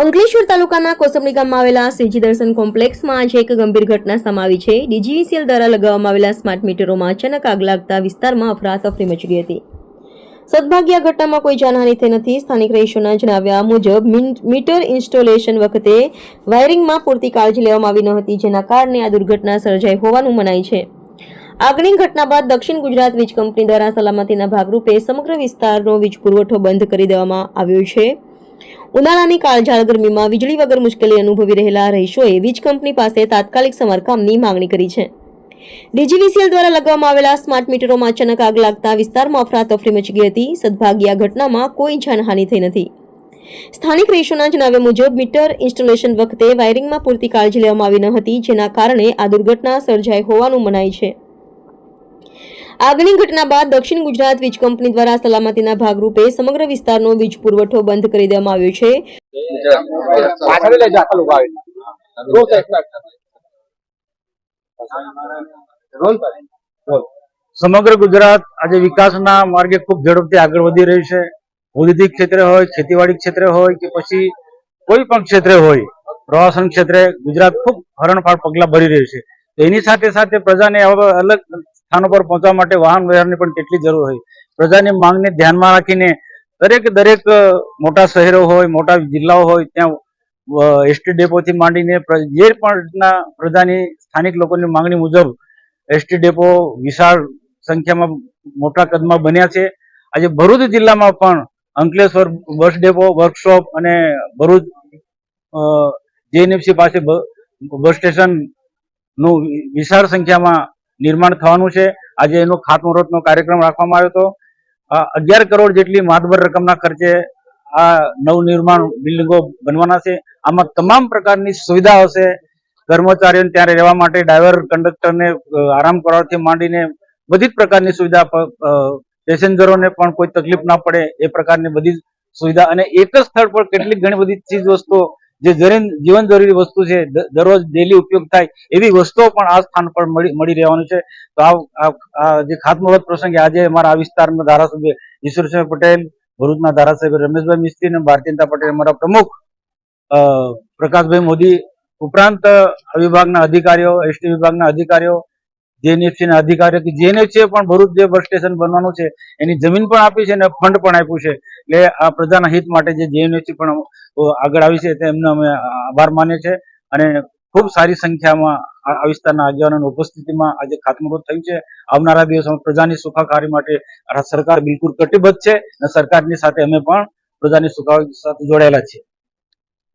અંકલેશ્વર તાલુકાના કોસંબડી ગામમાં આવેલા શ્રીજી દર્શન કોમ્પ્લેક્સમાં આજે એક ગંભીર ઘટના સમાવી છે. ડીજીવીસીએલ દ્વારા લગાવવામાં આવેલા સ્માર્ટ મીટરોમાં અચાનક આગ લાગતા વિસ્તારમાં અફરાતફરી મચી હતી. સદભાગ્ય આ ઘટનામાં કોઈ જાનહાનિ થઈ નથી. સ્થાનિક રહીશોના જણાવ્યા મુજબ મીટર ઇન્સ્ટોલેશન વખતે વાયરિંગમાં પૂરતી કાળજી લેવામાં આવી ન હતી, જેના કારણે આ દુર્ઘટના સર્જાઈ હોવાનું મનાય છે. આગની ઘટના બાદ દક્ષિણ ગુજરાત વીજ કંપની દ્વારા સલામતીના ભાગરૂપે સમગ્ર વિસ્તારનો વીજ પુરવઠો બંધ કરી દેવામાં આવ્યો છે. ઉનાળાની કાળઝાળ ગરમીમાં વીજળી વગર મુશ્કેલી અનુભવી રહેલા રહીશોએ વીજ કંપની પાસે તાત્કાલિક સમારકામની માંગણી કરી છે. ડીજીવીસીએલ દ્વારા લગાવવામાં આવેલા સ્માર્ટ મીટરોમાં અચાનક આગ લાગતા વિસ્તારમાં અફરાતફરી મચી ગઈ હતી. સદભાગ્ય ઘટનામાં કોઈ જાનહાનિ થઈ નથી. સ્થાનિક રહીશોના જણાવ્યા મુજબ, મીટર ઇન્સ્ટોલેશન વખતે વાયરિંગમાં પૂરતી કાળજી લેવામાં આવી ન હતી, જેના કારણે આ દુર્ઘટના સર્જાઈ હોવાનું મનાય છે. આગની ઘટના બાદ દક્ષિણ ગુજરાત વીજ કંપની દ્વારા સલામતીના ભાગરૂપે સમગ્ર વિસ્તારનો વીજ પુરવઠો બંધ કરી દેવામાં આવ્યો છે. સમગ્ર ગુજરાત આજે વિકાસના માર્ગે ખૂબ ઝડપથી આગળ વધી રહ્યું છે. ઔદ્યોગિક ક્ષેત્રે હોય ખેતીવાડી ક્ષેત્રે હોય કે પછી કોઈ પણ ક્ષેત્રે હોય પ્રવાસન ક્ષેત્રે ગુજરાત ખૂબ હરણફાળ પગલાં ભરી રહ્યું છે. એની સાથે સાથે પ્રજાને અલગ સ્થાનો પર પહોંચવા માટે વાહન વ્યવહારની પણ કેટલી જરૂર હોય. પ્રજાની માંગને ધ્યાનમાં રાખીને દરેક દરેક મોટા શહેરો હોય, મોટા જિલ્લાઓ હોય, ત્યાં એસટી ડેપોથી માંડીને જે પણ પ્રજાની સ્થાનિક લોકોની માંગણી મુજબ એસટી ડેપો વિશાળ સંખ્યામાં મોટા કદમાં બન્યા છે. આજે ભરૂચ જિલ્લામાં પણ અંકલેશ્વર બસ ડેપો, વર્કશોપ અને ભરૂચ જેએનએફસી પાસે બસ સ્ટેશન નું વિશાળ સંખ્યામાં નિર્માણ થવાનું છે. આજે એનો ખાતમુહૂર્તનો કાર્યક્રમ રાખવામાં આવ્યો હતો. અગિયાર કરોડ જેટલી માતબર રકમના ખર્ચે આ નવનિર્માણ બિલ્ડિંગો બનવાના છે. આમાં તમામ પ્રકારની સુવિધા હશે. કર્મચારીઓને ત્યારે રહેવા માટે ડ્રાઈવર, કંડક્ટરને આરામ કરવાથી માંડીને બધી જ પ્રકારની સુવિધા પેસેન્જરોને પણ કોઈ તકલીફ ના પડે એ પ્રકારની બધી સુવિધા. અને એક જ સ્થળ પર કેટલીક ઘણી બધી ચીજ વસ્તુઓ જે જીવન જરૂરી વસ્તુ છે દરરોજ ડેલી ઉપયોગ થાય એવી વસ્તુઓ પણ આ સ્થાન પર મળી રહેવાનું છે. તો આ જે ખાતમુહૂર્ત પ્રસંગે આજે અમારા આ વિસ્તારના ધારાસભ્ય ઈશ્વરસિંહ પટેલ, ભરૂચના ધારાસભ્ય રમેશભાઈ મિસ્ત્રી અને ભારતીય જનતા પટેલ અમારા પ્રમુખ પ્રકાશભાઈ મોદી ઉપરાંત વિભાગના અધિકારીઓ, એસટી વિભાગના અધિકારીઓ જેએનએફસી ના અધિકારીઓ કે જેએનએફસી પણ ભરૂચ જે બસ સ્ટેશન બનવાનું છે, એની જમીન પણ આપી છે અને ફંડ પણ આપ્યું છે. એટલે આ પ્રજાના હિત માટે જે જેએનએફસી પણ આગળ આવી છે, તેમને અમે આભાર માનીએ છીએ અને ખૂબ સારી સંખ્યામાં આ વિસ્તારના આગેવાનોની ઉપસ્થિતિમાં આજે ખાતમુહૂર્ત થયું છે. આવનારા દિવસોમાં પ્રજાની સુખાકારી માટે સરકાર બિલકુલ કટિબદ્ધ છે અને સરકારની સાથે અમે પણ પ્રજાની સુખાકારી સાથે જોડાયેલા છીએ.